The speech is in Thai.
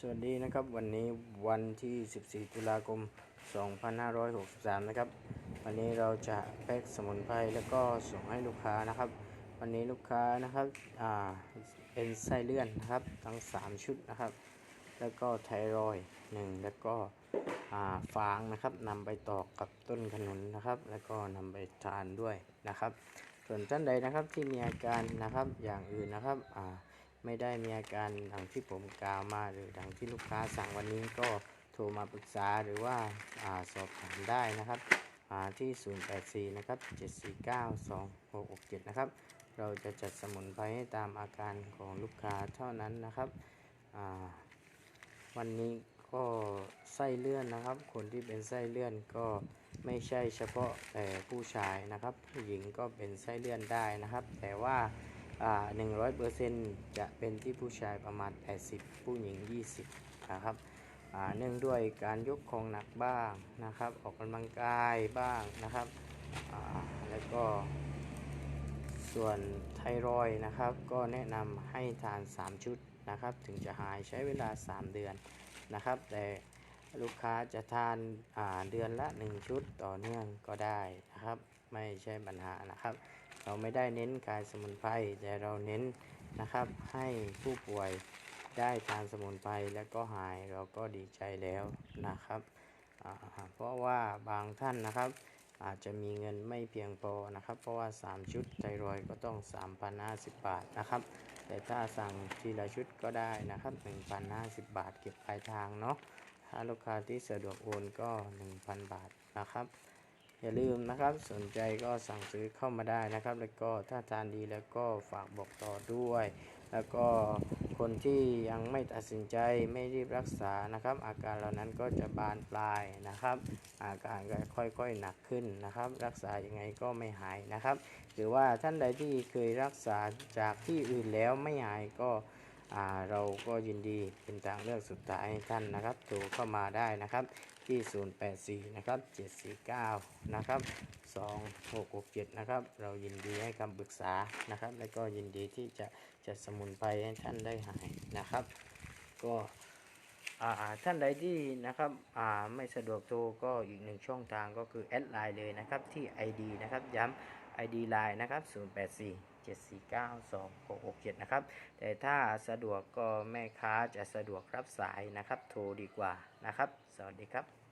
สวัสดีนะครับวันนี้วันที่ 14 ตุลาคม 2563 นะครับ วันนี้เราจะแพ็กสมุนไพรแล้วก็ส่งให้ลูกค้านะครับ วันนี้ลูกค้านะครับอ่าเป็นไส้เลื่อนนะครับทั้ง 3 ชุดนะครับ แล้วก็ไทรอยหนึ่งแล้วก็อ่าฟางนะครับนำไปตอกกับต้นขนุนนะครับ แล้วก็นำไปทานด้วยนะครับ ส่วนท่านใดนะครับที่มีอาการนะครับอย่างอื่นนะครับอ่า ไม่ได้มีอาการดังที่ผมกล่าวมา หรือดังที่ลูกค้าสั่งวันนี้ก็โทรมาปรึกษาหรือว่าอาสอบถามได้นะครับอ่าที่ 084 นะครับ 749 2667 นะครับ เราจะจัดสมุนไพรให้ตามอาการของลูกค้าเท่านั้นนะครับ วันนี้ก็ไส้เลื่อนนะครับ คนที่เป็นไส้เลื่อนก็ไม่ใช่เฉพาะแต่ผู้ชายนะครับ ผู้หญิงก็เป็นไส้เลื่อนได้นะครับ แต่ว่า หนึ่งร้อยเปอร์เซ็นต์จะเป็นที่ผู้ชายประมาณ 80 ผู้หญิง 20 นะครับเนื่องด้วยการยกของหนักบ้างนะครับ ออกกำลังกายบ้างนะครับแล้วก็ ส่วนไทรอยนะครับ ก็แนะนำให้ทาน 3 ชุดนะครับ ถึงจะหายใช้เวลา 3 เดือนนะครับ แต่ ลูกค้าจะทานาเดือนละ 1 ชุดต่อเนื่องก็ได้นะครับ ไม่ใช่ปัญหานะครับ เราไม่ได้เน้นการสมุนไพรแต่เราเน้นนะครับให้ผู้ป่วยได้ทานสมุนไพรแล้วก็หายเราก็ดีใจแล้วนะครับ เพราะว่าบางท่านนะครับ อาจจะมีเงินไม่เพียงพอนะครับ เพราะว่า 3 ชุดไทรอยก็ต้อง 3,050 บาทนะครับ แต่ถ้าสั่งทีละชุดก็ได้นะครับ 1,050 บาทเก็บปลายทางเนาะ ถ้าลูกค้าที่สะดวกโอนก็ 1,000 บาทนะครับ อย่าลืมนะครับสนใจก็สั่งซื้อเข้ามาได้นะครับ แล้วก็ถ้าทานดีแล้วก็ฝากบอกต่อด้วย แล้วก็คนที่ยังไม่ตัดสินใจไม่รีบรักษานะครับ อาการเหล่านั้นก็จะบานปลายนะครับ อาการก็ค่อยๆหนักขึ้นนะครับ รักษายังไงก็ไม่หายนะครับ หรือว่าท่านใดที่เคยรักษาจากที่อื่นแล้วไม่หายก็ เราก็ยินดีเป็นทางเลือกสุดท้ายให้ท่านนะครับโทรเข้ามาได้นะครับที่ 084 นะครับ 749 นะครับ 2667 นะครับ เรายินดีให้คำปรึกษานะครับ และก็ยินดีที่จะจัดสมุนไพรให้ท่านได้หายนะครับ ก็ท่านใดที่นะครับไม่สะดวกโทรก็อีกหนึ่งช่องทางก็คือแอดไลน์เลยนะครับที่ ID นะครับย้ำ ID ไลน์นะครับ 084 749 2667 นะครับ แต่ถ้าสะดวกก็แม่ค้าจะสะดวกรับสายนะครับ โทรดีกว่านะครับ สวัสดีครับ